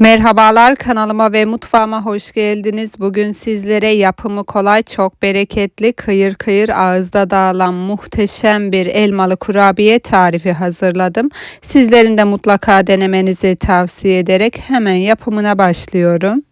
Merhabalar kanalıma ve mutfağıma hoş geldiniz. Bugün sizlere yapımı kolay, çok bereketli, kıyır kıyır ağızda dağılan muhteşem bir elmalı kurabiye tarifi hazırladım. Sizlerin de mutlaka denemenizi tavsiye ederek hemen yapımına başlıyorum.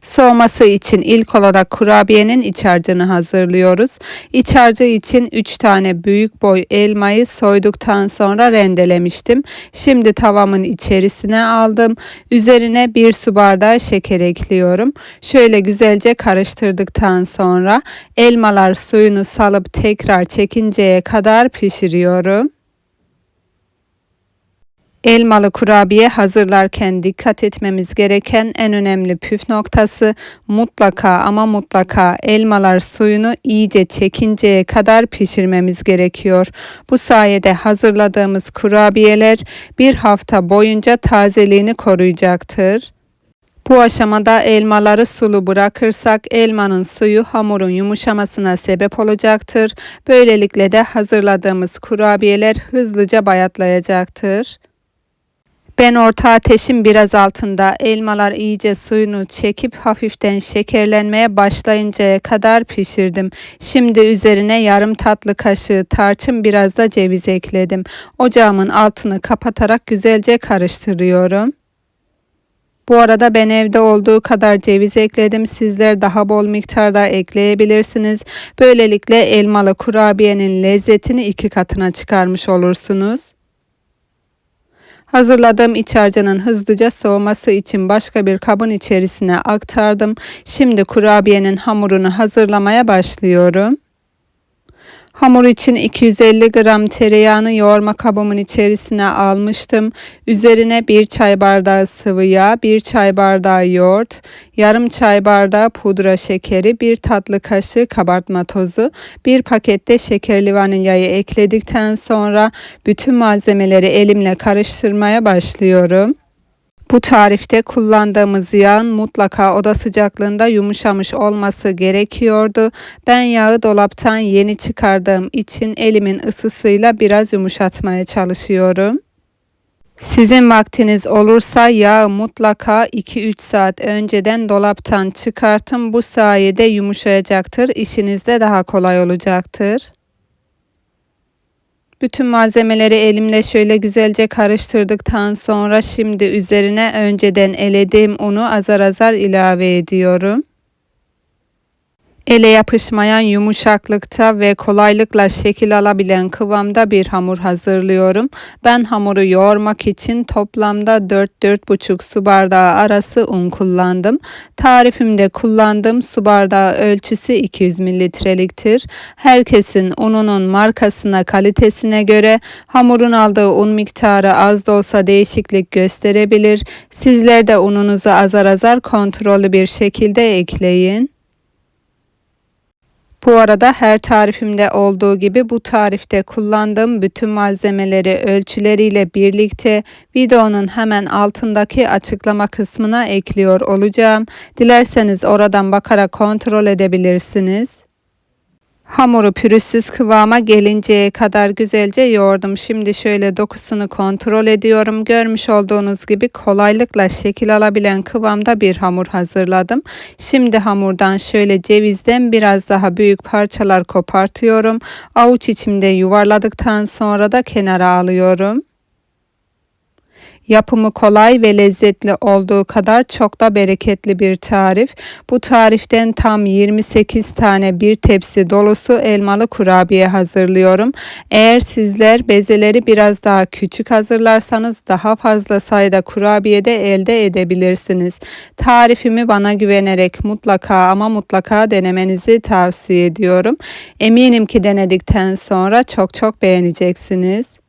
Soğuması için ilk olarak kurabiyenin iç harcını hazırlıyoruz. İç harcı için 3 tane büyük boy elmayı soyduktan sonra rendelemiştim. Şimdi tavamın içerisine aldım. Üzerine 1 su bardağı şeker ekliyorum. Şöyle güzelce karıştırdıktan sonra elmalar suyunu salıp tekrar çekinceye kadar pişiriyorum. Elmalı kurabiye hazırlarken dikkat etmemiz gereken en önemli püf noktası mutlaka ama mutlaka elmalar suyunu iyice çekinceye kadar pişirmemiz gerekiyor. Bu sayede hazırladığımız kurabiyeler bir hafta boyunca tazeliğini koruyacaktır. Bu aşamada elmaları sulu bırakırsak elmanın suyu hamurun yumuşamasına sebep olacaktır. Böylelikle de hazırladığımız kurabiyeler hızlıca bayatlayacaktır. Ben orta ateşin biraz altında elmalar iyice suyunu çekip hafiften şekerlenmeye başlayıncaya kadar pişirdim. Şimdi üzerine yarım tatlı kaşığı tarçın biraz da ceviz ekledim. Ocağımın altını kapatarak güzelce karıştırıyorum. Bu arada ben evde olduğu kadar ceviz ekledim. Sizler daha bol miktarda ekleyebilirsiniz. Böylelikle elmalı kurabiyenin lezzetini iki katına çıkarmış olursunuz. Hazırladığım iç harcının hızlıca soğuması için başka bir kabın içerisine aktardım. Şimdi kurabiyenin hamurunu hazırlamaya başlıyorum. Hamur için 250 gram tereyağını yoğurma kabımın içerisine almıştım. Üzerine 1 çay bardağı sıvı yağ, 1 çay bardağı yoğurt, yarım çay bardağı pudra şekeri, 1 tatlı kaşığı kabartma tozu, 1 pakette şekerli vanilyayı ekledikten sonra bütün malzemeleri elimle karıştırmaya başlıyorum. Bu tarifte kullandığımız yağın mutlaka oda sıcaklığında yumuşamış olması gerekiyordu. Ben yağı dolaptan yeni çıkardığım için elimin ısısıyla biraz yumuşatmaya çalışıyorum. Sizin vaktiniz olursa yağı mutlaka 2-3 saat önceden dolaptan çıkartın. Bu sayede yumuşayacaktır. İşiniz de daha kolay olacaktır. Bütün malzemeleri elimle şöyle güzelce karıştırdıktan sonra şimdi üzerine önceden elediğim unu azar azar ilave ediyorum. Ele yapışmayan yumuşaklıkta ve kolaylıkla şekil alabilen kıvamda bir hamur hazırlıyorum. Ben hamuru yoğurmak için toplamda 4-4,5 su bardağı arası un kullandım. Tarifimde kullandığım su bardağı ölçüsü 200 mililitreliktir. Herkesin ununun markasına kalitesine göre hamurun aldığı un miktarı az da olsa değişiklik gösterebilir. Sizler de ununuzu azar azar kontrollü bir şekilde ekleyin. Bu arada her tarifimde olduğu gibi bu tarifte kullandığım bütün malzemeleri ölçüleriyle birlikte videonun hemen altındaki açıklama kısmına ekliyor olacağım. Dilerseniz oradan bakarak kontrol edebilirsiniz. Hamuru pürüzsüz kıvama gelinceye kadar güzelce yoğurdum. Şimdi şöyle dokusunu kontrol ediyorum. Görmüş olduğunuz gibi kolaylıkla şekil alabilen kıvamda bir hamur hazırladım. Şimdi hamurdan şöyle cevizden biraz daha büyük parçalar kopartıyorum. Avuç içimde yuvarladıktan sonra da kenara alıyorum. Yapımı kolay ve lezzetli olduğu kadar çok da bereketli bir tarif. Bu tariften tam 28 tane bir tepsi dolusu elmalı kurabiye hazırlıyorum. Eğer sizler bezeleri biraz daha küçük hazırlarsanız daha fazla sayıda kurabiye de elde edebilirsiniz. Tarifimi bana güvenerek mutlaka ama mutlaka denemenizi tavsiye ediyorum. Eminim ki denedikten sonra çok çok beğeneceksiniz.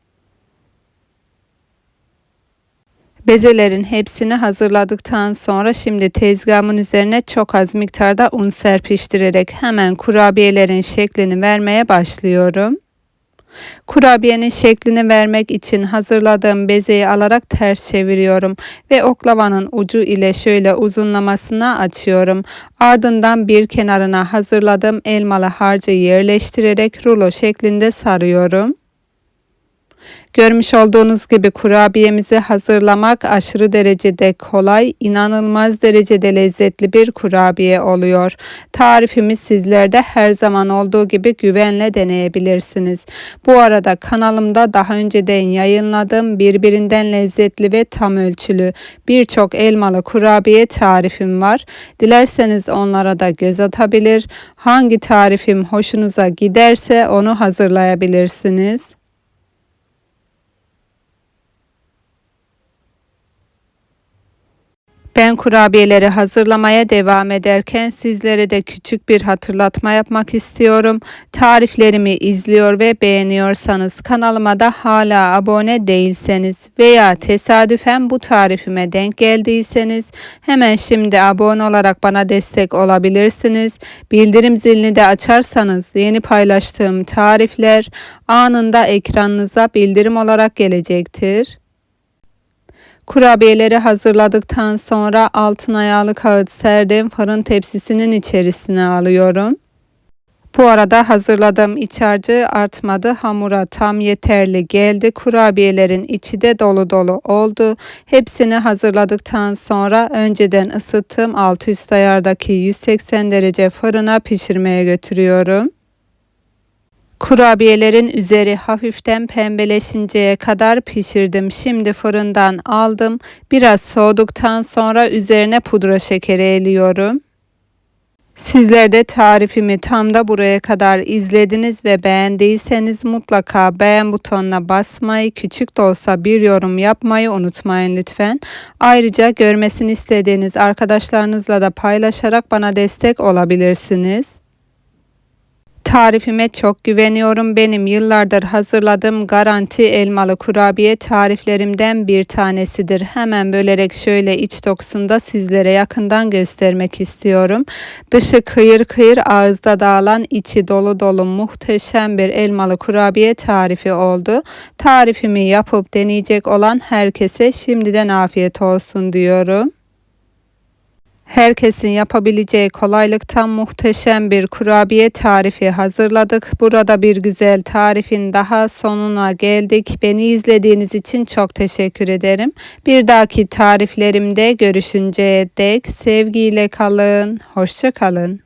Bezelerin hepsini hazırladıktan sonra şimdi tezgahımın üzerine çok az miktarda un serpiştirerek hemen kurabiyelerin şeklini vermeye başlıyorum. Kurabiyenin şeklini vermek için hazırladığım bezeyi alarak ters çeviriyorum ve oklavanın ucu ile şöyle uzunlamasına açıyorum. Ardından bir kenarına hazırladığım elmalı harcı yerleştirerek rulo şeklinde sarıyorum. Görmüş olduğunuz gibi kurabiyemizi hazırlamak aşırı derecede kolay, inanılmaz derecede lezzetli bir kurabiye oluyor. Tarifimi sizlerde her zaman olduğu gibi güvenle deneyebilirsiniz. Bu arada kanalımda daha önceden yayınladığım birbirinden lezzetli ve tam ölçülü birçok elmalı kurabiye tarifim var. Dilerseniz onlara da göz atabilir. Hangi tarifim hoşunuza giderse onu hazırlayabilirsiniz. Ben kurabiyeleri hazırlamaya devam ederken sizlere de küçük bir hatırlatma yapmak istiyorum. Tariflerimi izliyor ve beğeniyorsanız kanalıma da hala abone değilseniz veya tesadüfen bu tarifime denk geldiyseniz hemen şimdi abone olarak bana destek olabilirsiniz. Bildirim zilini de açarsanız yeni paylaştığım tarifler anında ekranınıza bildirim olarak gelecektir. Kurabiyeleri hazırladıktan sonra altın ayağlı kağıt serdim fırın tepsisinin içerisine alıyorum. Bu arada hazırladığım iç harcı artmadı. Hamura tam yeterli geldi. Kurabiyelerin içi de dolu dolu oldu. Hepsini hazırladıktan sonra önceden ısıttığım alt üst ayardaki 180 derece fırına pişirmeye götürüyorum. Kurabiyelerin üzeri hafiften pembeleşinceye kadar pişirdim. Şimdi fırından aldım. Biraz soğuduktan sonra üzerine pudra şekeri eliyorum. Sizler de tarifimi tam da buraya kadar izlediniz ve beğendiyseniz mutlaka beğen butonuna basmayı, küçük de olsa bir yorum yapmayı unutmayın lütfen. Ayrıca görmesini istediğiniz arkadaşlarınızla da paylaşarak bana destek olabilirsiniz. Tarifime çok güveniyorum. Benim yıllardır hazırladığım garanti elmalı kurabiye tariflerimden bir tanesidir. Hemen bölerek şöyle iç dokusunda sizlere yakından göstermek istiyorum. Dışı kıyır kıyır ağızda dağılan içi dolu dolu muhteşem bir elmalı kurabiye tarifi oldu. Tarifimi yapıp deneyecek olan herkese şimdiden afiyet olsun diyorum. Herkesin yapabileceği kolaylıktan muhteşem bir kurabiye tarifi hazırladık. Burada bir güzel tarifin daha sonuna geldik. Beni izlediğiniz için çok teşekkür ederim. Bir dahaki tariflerimde görüşünceye dek sevgiyle kalın. Hoşça kalın.